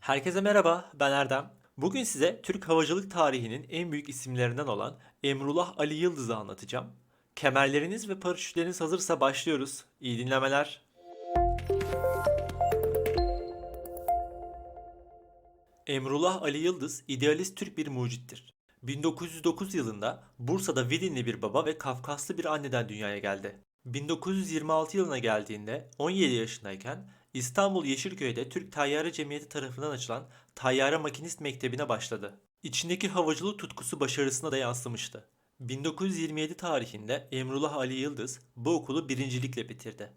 Herkese merhaba, ben Erdem. Bugün size Türk havacılık tarihinin en büyük isimlerinden olan Emrullah Ali Yıldız'ı anlatacağım. Kemerleriniz ve paraşütleriniz hazırsa başlıyoruz. İyi dinlemeler. Emrullah Ali Yıldız idealist Türk bir mucittir. 1909 yılında Bursa'da Vidinli bir baba ve Kafkaslı bir anneden dünyaya geldi. 1926 yılına geldiğinde 17 yaşındayken İstanbul Yeşilköy'de Türk Tayyare Cemiyeti tarafından açılan Tayyare Makinist Mektebi'ne başladı. İçindeki havacılık tutkusu başarısına da yansımıştı. 1927 tarihinde Emrullah Ali Yıldız bu okulu birincilikle bitirdi.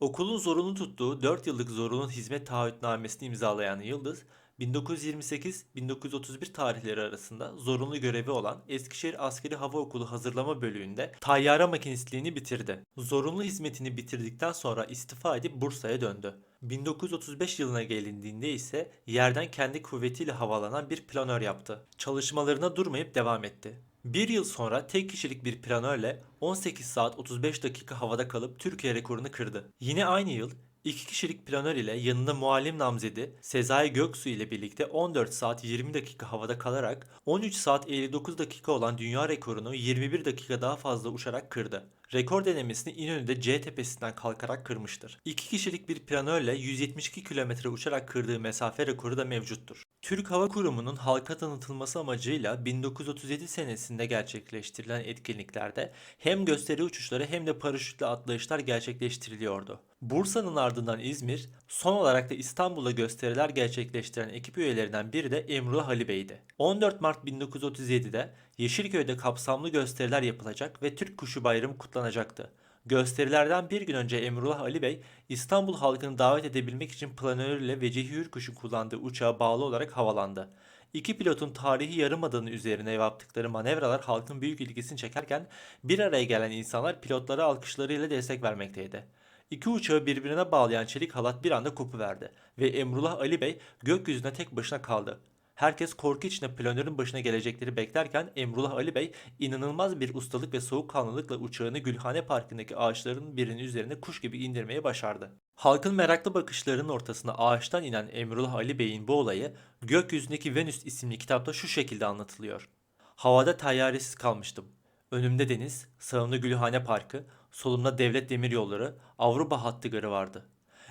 Okulun zorunlu tuttuğu 4 yıllık zorunlu hizmet taahhütnamesini imzalayan Yıldız, 1928-1931 tarihleri arasında zorunlu görevi olan Eskişehir Askeri Hava Okulu hazırlama bölüğünde tayyare makinistliğini bitirdi. Zorunlu hizmetini bitirdikten sonra istifa edip Bursa'ya döndü. 1935 yılına gelindiğinde ise yerden kendi kuvvetiyle havalanan bir planör yaptı. Çalışmalarına durmayıp devam etti. Bir yıl sonra tek kişilik bir planörle 18 saat 35 dakika havada kalıp Türkiye rekorunu kırdı. Yine aynı yıl iki kişilik planör ile yanında muallim namzedi Sezai Göksu ile birlikte 14 saat 20 dakika havada kalarak 13 saat 59 dakika olan dünya rekorunu 21 dakika daha fazla uçarak kırdı. Rekor denemesini İnönü'de C tepesinden kalkarak kırmıştır. İki kişilik bir planörle 172 kilometre uçarak kırdığı mesafe rekoru da mevcuttur. Türk Hava Kurumu'nun halka tanıtılması amacıyla 1937 senesinde gerçekleştirilen etkinliklerde hem gösteri uçuşları hem de paraşütle atlayışlar gerçekleştiriliyordu. Bursa'nın ardından İzmir, son olarak da İstanbul'da gösteriler gerçekleştiren ekip üyelerinden biri de Emrullah Ali Bey'di. 14 Mart 1937'de Yeşilköy'de kapsamlı gösteriler yapılacak ve Türk Kuşu Bayramı kutlanacaktı. Gösterilerden bir gün önce Emrullah Ali Bey, İstanbul halkını davet edebilmek için planörüyle Vecihi Hürkuş'un kullandığı uçağa bağlı olarak havalandı. İki pilotun tarihi yarımadanın üzerine yaptıkları manevralar halkın büyük ilgisini çekerken bir araya gelen insanlar pilotlara alkışlarıyla destek vermekteydi. İki uçağı birbirine bağlayan çelik halat bir anda kopuverdi ve Emrullah Ali Bey gökyüzüne tek başına kaldı. Herkes korku içinde planörün başına gelecekleri beklerken Emrullah Ali Bey inanılmaz bir ustalık ve soğukkanlılıkla uçağını Gülhane Parkı'ndaki ağaçların birinin üzerine kuş gibi indirmeyi başardı. Halkın meraklı bakışlarının ortasına ağaçtan inen Emrullah Ali Bey'in bu olayı Gökyüzündeki Venüs isimli kitapta şu şekilde anlatılıyor. Havada tayyaresiz kalmıştım. Önümde deniz, sağımda Gülhane Parkı, solumda devlet demiryolları, Avrupa hattı garı vardı.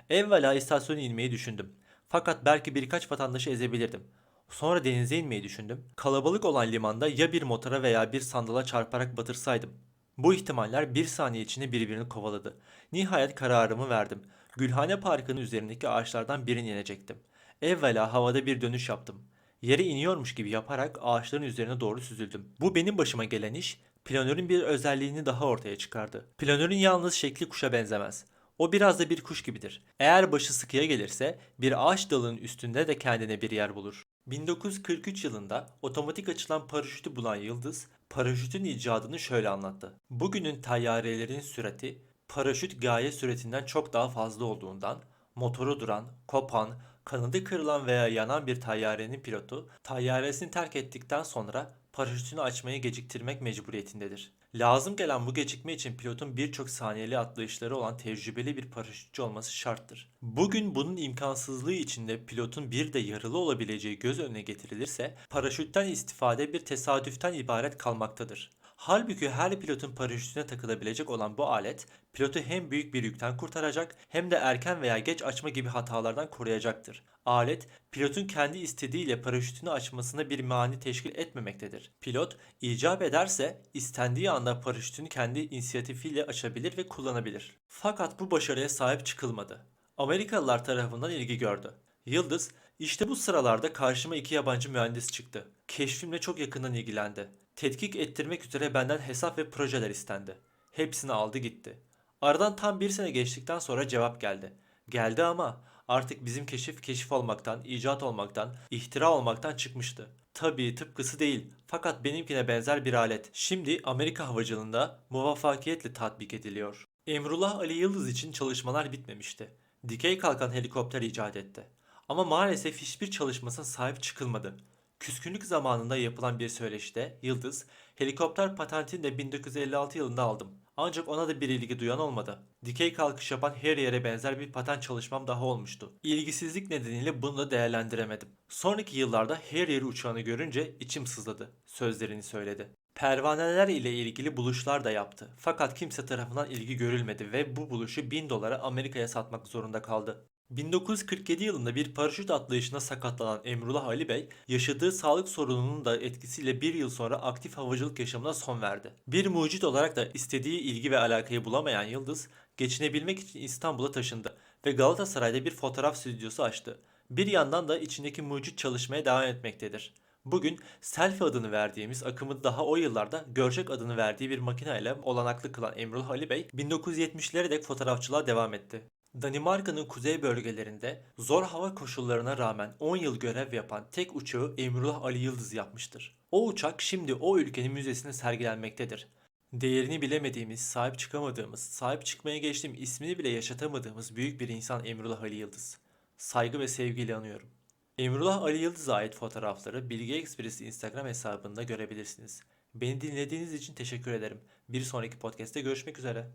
Evvela istasyona inmeyi düşündüm. Fakat belki birkaç vatandaşı ezebilirdim. Sonra denize inmeyi düşündüm. Kalabalık olan limanda ya bir motora veya bir sandala çarparak batırsaydım. Bu ihtimaller bir saniye içinde birbirini kovaladı. Nihayet kararımı verdim. Gülhane Parkı'nın üzerindeki ağaçlardan birini inecektim. Evvela havada bir dönüş yaptım. Yere iniyormuş gibi yaparak ağaçların üzerine doğru süzüldüm. Bu benim başıma gelen iş planörün bir özelliğini daha ortaya çıkardı. Planörün yalnız şekli kuşa benzemez. O biraz da bir kuş gibidir. Eğer başı sıkıya gelirse bir ağaç dalının üstünde de kendine bir yer bulur. 1943 yılında otomatik açılan paraşütü bulan Yıldız, paraşütün icadını şöyle anlattı. Bugünün tayyarelerin sürati, paraşüt gaye süratinden çok daha fazla olduğundan, motoru duran, kopan, kanadı kırılan veya yanan bir tayyarenin pilotu, tayyaresini terk ettikten sonra paraşütünü açmayı geciktirmek mecburiyetindedir. Lazım gelen bu gecikme için pilotun birçok saniyeli atlayışları olan tecrübeli bir paraşütçü olması şarttır. Bugün bunun imkansızlığı içinde pilotun bir de yaralı olabileceği göz önüne getirilirse paraşütten istifade bir tesadüften ibaret kalmaktadır. Halbuki her pilotun paraşütüne takılabilecek olan bu alet pilotu hem büyük bir yükten kurtaracak hem de erken veya geç açma gibi hatalardan koruyacaktır. Alet pilotun kendi istediğiyle paraşütünü açmasına bir mani teşkil etmemektedir. Pilot icap ederse istendiği anda paraşütünü kendi inisiyatifiyle açabilir ve kullanabilir. Fakat bu başarıya sahip çıkılmadı. Amerikalılar tarafından ilgi gördü. Yıldız işte bu sıralarda karşıma iki yabancı mühendis çıktı. Keşfimle çok yakından ilgilendi. Tetkik ettirmek üzere benden hesap ve projeler istendi. Hepsini aldı gitti. Aradan tam bir sene geçtikten sonra cevap geldi. Geldi ama artık bizim keşif keşif olmaktan, icat olmaktan, ihtira olmaktan çıkmıştı. Tabii tıpkısı değil fakat benimkine benzer bir alet. Şimdi Amerika havacılığında muvaffakiyetle tatbik ediliyor. Emrullah Ali Yıldız için çalışmalar bitmemişti. Dikey kalkan helikopter icat etti. Ama maalesef hiçbir çalışmasına sahip çıkılmadı. Küskünlük zamanında yapılan bir söyleşide Yıldız, helikopter patentini de 1956 yılında aldım. Ancak ona da bir ilgi duyan olmadı. Dikey kalkış yapan her yere benzer bir paten çalışmam daha olmuştu. İlgisizlik nedeniyle bunu da değerlendiremedim. Sonraki yıllarda her yeri uçağını görünce içim sızladı. Sözlerini söyledi. Pervaneler ile ilgili buluşlar da yaptı. Fakat kimse tarafından ilgi görülmedi ve bu buluşu 1000 dolara Amerika'ya satmak zorunda kaldı. 1947 yılında bir paraşüt atlayışına sakatlanan Emrullah Ali Bey, yaşadığı sağlık sorununun da etkisiyle bir yıl sonra aktif havacılık yaşamına son verdi. Bir mucit olarak da istediği ilgi ve alakayı bulamayan Yıldız, geçinebilmek için İstanbul'a taşındı ve Galatasaray'da bir fotoğraf stüdyosu açtı. Bir yandan da içindeki mucit çalışmaya devam etmektedir. Bugün selfie adını verdiğimiz akımı daha o yıllarda Görcek adını verdiği bir makineyle olanaklı kılan Emrullah Ali Bey 1970'lere dek fotoğrafçılığa devam etti. Danimarka'nın kuzey bölgelerinde zor hava koşullarına rağmen 10 yıl görev yapan tek uçağı Emrullah Ali Yıldız yapmıştır. O uçak şimdi o ülkenin müzesinde sergilenmektedir. Değerini bilemediğimiz, sahip çıkamadığımız, sahip çıkmaya geçtiğim ismini bile yaşatamadığımız büyük bir insan Emrullah Ali Yıldız. Saygı ve sevgiyle anıyorum. Emrullah Ali Yıldız'a ait fotoğrafları Bilgi Ekspresi Instagram hesabında görebilirsiniz. Beni dinlediğiniz için teşekkür ederim. Bir sonraki podcast'te görüşmek üzere.